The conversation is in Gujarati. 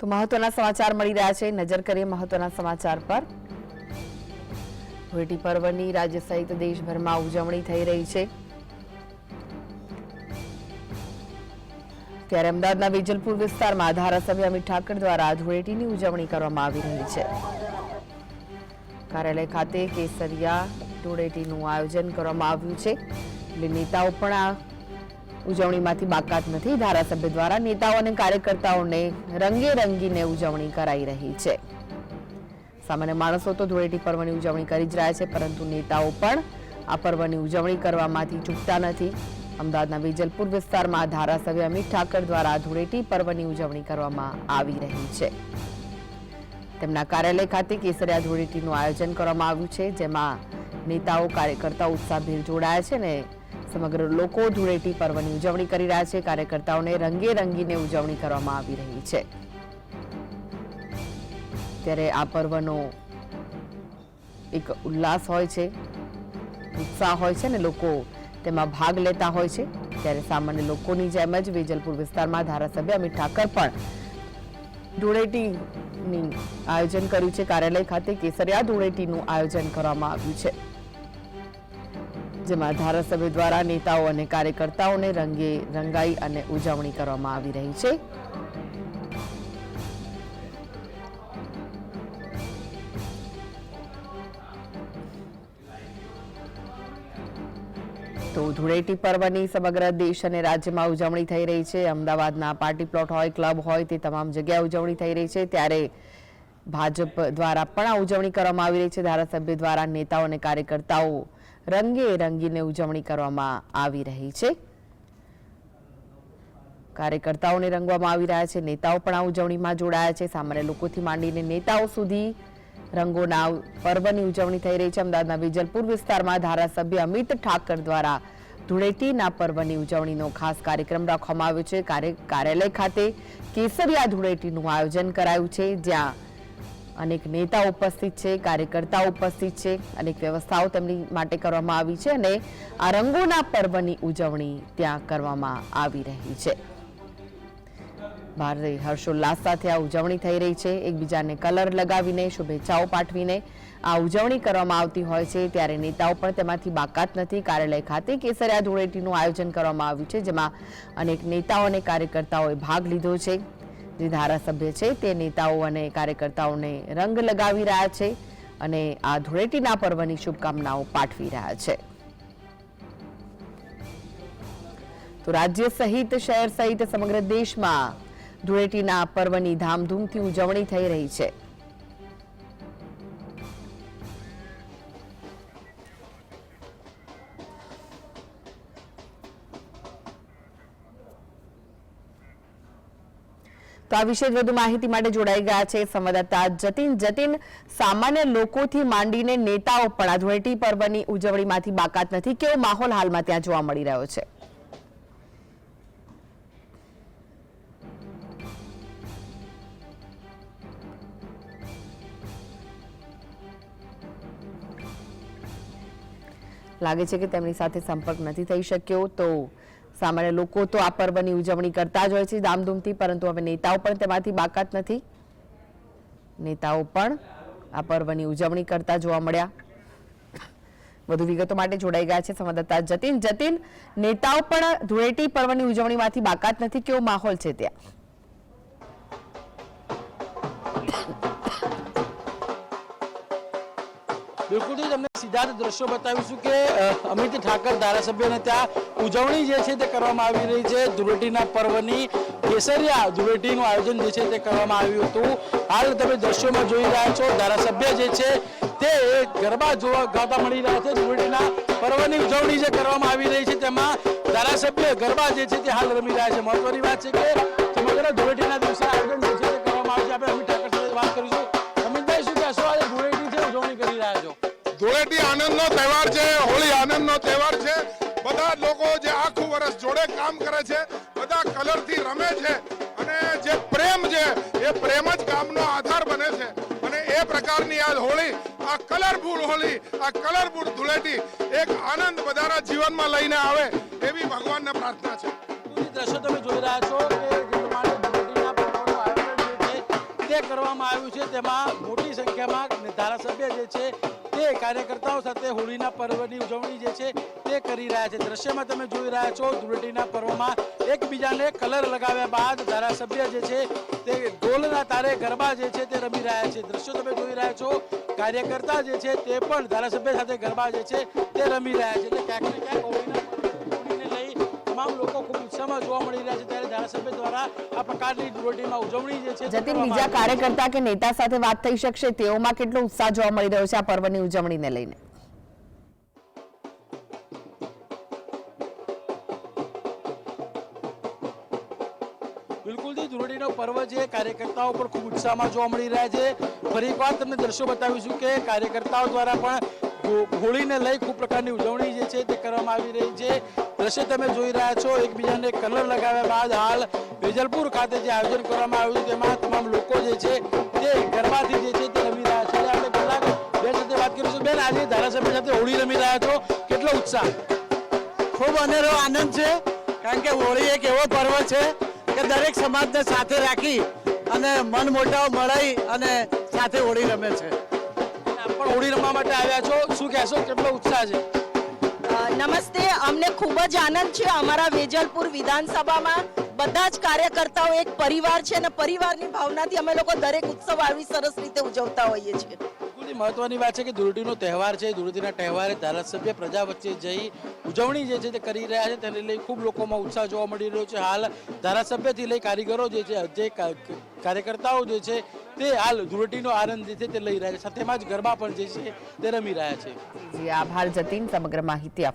તો મહત્વના સમાચાર મળી રહ્યા છે. નજર કરીએ મહત્વના સમાચાર પર. ધૂળેટી પર્વની રાજ્ય સહિત દેશભરમાં ઉજવણી થઈ રહી છે. ત્યારે અમદાવાદના વેજલપુર વિસ્તારમાં ધારાસભ્ય અમિત ઠાકર દ્વારા ધૂળેટીની ઉજવણી કરવામાં આવી રહી છે. કાર્યાલય ખાતે કેસરિયા ધૂળેટીનું આયોજન કરવામાં આવ્યું છે. નેતાઓ પણ આ ઉજવણીમાંથી બાકાત નથી. ધારાસભ્ય દ્વારા નેતાઓ અને કાર્યકર્તાઓને રંગે રંગીને ઉજવણી કરાઈ રહી છે. સામાન્ય માણસો તો ધૂળેટી પર્વની ઉજવણી કરી જ રહ્યા છે, પરંતુ નેતાઓ પણ આ પર્વની ઉજવણી કરવામાંથી ચૂકતા નથી. અમદાવાદના વિજલપુર વિસ્તારમાં ધારાસભ્ય અમિત ઠાકર દ્વારા ધૂળેટી પર્વની ઉજવણી કરવામાં આવી રહી છે. તેમના કાર્યાલય ખાતે કેસરિયા ધૂળેટીનું આયોજન કરવામાં આવ્યું છે, જેમાં નેતાઓ, કાર્યકર્તાઓ ઉત્સાહભેર જોડાયા છે ને સમગ્ર લોકો ધૂળેટી પર્વની ઉજવણી કરી રહ્યા છે. કાર્યકર્તાઓને રંગે રંગીને ઉજવણી કરવામાં આવી રહી છે. ત્યારે આ પર્વનો એક ઉલ્લાસ હોય છે, ઉત્સાહ હોય છે ને લોકો તેમાં ભાગ લેતા હોય છે. ત્યારે સામાન્ય લોકોની જેમ જ વેજલપુર વિસ્તારમાં ધારાસભ્ય અમિત ઠાકર પણ ધૂળેટીની આયોજન કર્યું છે. કાર્યાલય ખાતે કેસરિયા ધૂળેટીનું આયોજન કરવામાં આવ્યું છે. જેમાં ધારાસભ્ય દ્વારા નેતાઓ અને કાર્યકર્તાઓને રંગે, રંગાઈ અને ઉજવણી કરવામાં આવી રહી છે. તો ધૂળેટી પર્વની સમગ્ર દેશ અને રાજ્યમાં ઉજવણી થઈ રહી છે. અમદાવાદના પાર્ટી પ્લોટ હોય, ક્લબ હોય, તે તમામ જગ્યાએ ઉજવણી થઈ રહી છે. ત્યારે ભાજપ દ્વારા પણ આ ઉજવણી કરવામાં આવી રહી છે. ધારાસભ્ય દ્વારા નેતાઓ અને કાર્યકર્તાઓ રંગે રંગીને ઉજવણી કરવામાં આવી રહી છે. કાર્યકર્તાઓને રંગવામાં આવી રહ્યા છે, નેતાઓ પણ આ ઉજવણીમાં જોડાયા છે. સામાન્ય લોકોથી માંડીને નેતાઓ સુધી રંગોના પર્વની ઉજવણી થઈ રહી છે. અમદાવાદના વિજલપુર વિસ્તારમાં ધારાસભ્ય અમિત ઠાકર દ્વારા ધૂળેટીના પર્વની ઉજવણીનો ખાસ કાર્યક્રમ રાખવામાં આવ્યો છે. કાર્ય- કાર્યાલય ખાતે કેસરિયા ધૂળેટીનું આયોજન કરાયું છે, જ્યાં અનેક નેતા ઉપસ્થિત છે, કાર્યકર્તાઓ ઉપસ્થિત છે, અનેક વ્યવસ્થાઓ તેમની માટે કરવામાં આવી છે અને આ રંગોના પર્વની ઉજવણી ત્યાં કરવામાં આવી રહી છે. ભારે હર્ષોલ્લાસ સાથે આ ઉજવણી થઈ રહી છે. એકબીજાને કલર લગાવીને, શુભેચ્છાઓ પાઠવીને આ ઉજવણી કરવામાં આવતી હોય છે. ત્યારે નેતાઓ પણ તેમાંથી બાકાત નથી. કાર્યાલય ખાતે કેસરિયા ધૂળેટીનું આયોજન કરવામાં આવ્યું છે, જેમાં અનેક નેતાઓ અને કાર્યકર્તાઓએ ભાગ લીધો છે. જે ધારાસભ્ય છે તે નેતાઓ અને કાર્યકર્તાઓને રંગ લગાવી રહ્યા છે અને આ ધૂળેટીના પર્વની શુભકામનાઓ પાઠવી રહ્યા છે. તો રાજ્ય સહિત, શહેર સહિત સમગ્ર દેશમાં ધૂળેટીના પર્વની ધામધૂમથી ઉજવણી થઈ રહી છે. તો આ વિશે વધુ માહિતી માટે જોડાઈ ગયા છે સંવાદદાતા જતીન. જતીન, સામાન્ય લોકોથી માંડીને નેતાઓ પણ આ ધૂળેટી પર્વની ઉજવણીમાંથી બાકાત નથી. કેવો માહોલ હાલમાં ત્યાં જોવા મળી રહ્યો છે? લાગે છે કે તેમની સાથે સંપર્ક નથી થઈ શક્યો, તો સામાન્ય લોકો તો આ પર્વની ઉજવણી કરતા જ હોય છે ધામધૂમથી, પરંતુ હવે નેતાઓ પણ તેમાંથી બાકાત નથી. નેતાઓ પણ આ પર્વની ઉજવણી કરતા જોવા મળ્યા. વધુ વિગતો માટે જોડાઈ ગયા છે સંવાદદાતા જતીન. જતીન, નેતાઓ પણ ધૂળેટી પર્વની ઉજવણીમાંથી બાકાત નથી, કેવો માહોલ છે ત્યાં? બિલકુલ સીધા દ્રશ્યો બતાવીશું કે અમિત ઠાકર ધારાસભ્યને ત્યાં ઉજવણી જે છે તે કરવામાં આવી રહી છે. ધૂળેટીના પર્વની કેસરિયા ધૂળેટીનું આયોજન જે છે તે કરવામાં આવ્યું હતું. હાલ તમે દ્રશ્યોમાં જોઈ રહ્યા છો, ધારાસભ્ય જે છે તે ગરબા જોવા ગાતા મળી રહ્યા છે. ધૂળેટીના પર્વની ઉજવણી જે કરવામાં આવી રહી છે તેમાં ધારાસભ્ય ગરબા જે છે તે હાલ રમી રહ્યા છે. મહત્વની વાત છે કે સમગ્ર ધૂળેટીના દિવસે આયોજન જે છે તે કરવામાં આવે છે. આપણે અમિત ઠાકર સાથે વાત કરીશું. તહેવાર છે, હોળી આનંદનો તહેવાર છે. બધા લોકો જે આખું વર્ષ જોડે કામ કરે છે, બધા કલરથી રમે છે અને જે પ્રેમ છે, એ પ્રેમ જ કામનો આધાર બને છે. અને એ પ્રકારની આ હોળી, આ કલરફુલ હોળી, આ કલરફુલ ધૂળેટી એક આનંદ બધાના જીવનમાં લઈને આવે એવી ભગવાનને પ્રાર્થના છે. દ્રશ્યો તમે જોઈ રહ્યા છો કે જે કરવામાં આવ્યું છે. તેમાં મોટી સંખ્યામાં ધારાસભ્ય જે છે તે કાર્યકર્તાઓ સાથે હોળીના પર્વની ઉજવણી જે છે તે કરી રહ્યા છે. દ્રશ્યમાં તમે જોઈ રહ્યા છો ધૂળેટીના પર્વમાં એકબીજાને કલર લગાવ્યા બાદ ધારાસભ્ય જે છે તે ઢોલના તારે ગરબા જે છે તે રમી રહ્યા છે. દ્રશ્યો તમે જોઈ રહ્યા છો કાર્યકર્તા જે છે તે પણ ધારાસભ્ય સાથે ગરબા જે છે તે રમી રહ્યા છે. એટલે ક્યાંક ને ક્યાંક હોળીના તમામ લોકો ખૂબ ઉત્સાહમાં જોવા મળી રહ્યા છે ત્યારે ધારાસભ્ય દ્વારા આ પ્રકારની ધૂળેટીમાં ઉજવણી જે છે જતીન બીજા કાર્યકર્તા કે નેતા સાથે વાત થઈ શકશે તેઓમાં કેટલો ઉત્સાહ જોવા મળી રહ્યો છે આ પર્વની ઉજવણીને લઈને? બિલકુલથી ધૂળેટીનો પર્વ છે કાર્યકર્તાઓ પણ ખૂબ ઉત્સાહમાં જોવા મળી રહ્યા છે. ફરી એકવાર તમને દ્રશ્યો બતાવીશું કે કાર્યકર્તાઓ દ્વારા પણ હોળીને લઈ ખૂબ પ્રકારની ઉજવણી જે છે તે કરવામાં આવી રહી છે. દ્રશ્ય તમે જોઈ રહ્યા છો, એકબીજાને કલર લગાવ્યા બાદ હાલ વેજલપુર ખાતે જે આયોજન કરવામાં આવ્યું છે, તેમાં તમામ લોકો જે છે તે ગરબાથી જે છે તે રમી રહ્યા છે. આપણે કેટલાક બેન સાથે વાત કરીશું. બેન, આજે ધારાસભ્ય સાથે હોળી રમી રહ્યા છો, કેટલો ઉત્સાહ? ખૂબ અનેરો આનંદ છે, કારણ કે હોળી એક એવો પર્વ છે કે દરેક સમાજને સાથે રાખી અને મન મોટાવ મળાઈ અને સાથે હોળી રમે છે. પણ હોળી રમવા માટે આવ્યા છો. શું કહેશો? કેટલો ઉત્સાહ છે? નમસ્તે. અમને ખૂબ જ આનંદ છે અમારા વેજલપુર વિધાનસભામાં. બધા જ કાર્યકર્તાઓ એક પરિવાર છે અને પરિવારની ભાવનાથી અમે લોકો દરેક ઉત્સવ આવી સરસ રીતે ઉજવતા હોઈએ છીએ. એ મહત્વની વાત છે કે ધૂળેટીનો તહેવાર છે ધૂળેટીના તહેવારે ધારાસભ્ય પ્રજા વચ્ચે જઈ ઉજવણી જે છે તે કરી રહ્યા છે. તેને લઈ ખૂબ લોકોમાં ઉત્સાહ જોવા મળી રહ્યો છે. હાલ ધારાસભ્યથી લઈ કારીગરો જે છે, જે કાર્યકર્તાઓ જે છે તે હાલ ધૂળેટીનો આનંદ જે છે તે લઈ રહ્યા છે. સાથેમાં જ ગરબા પણ જે છે તે રમી રહ્યા છે. જી, આભાર જતીન. સમગ્ર માહિતી આપ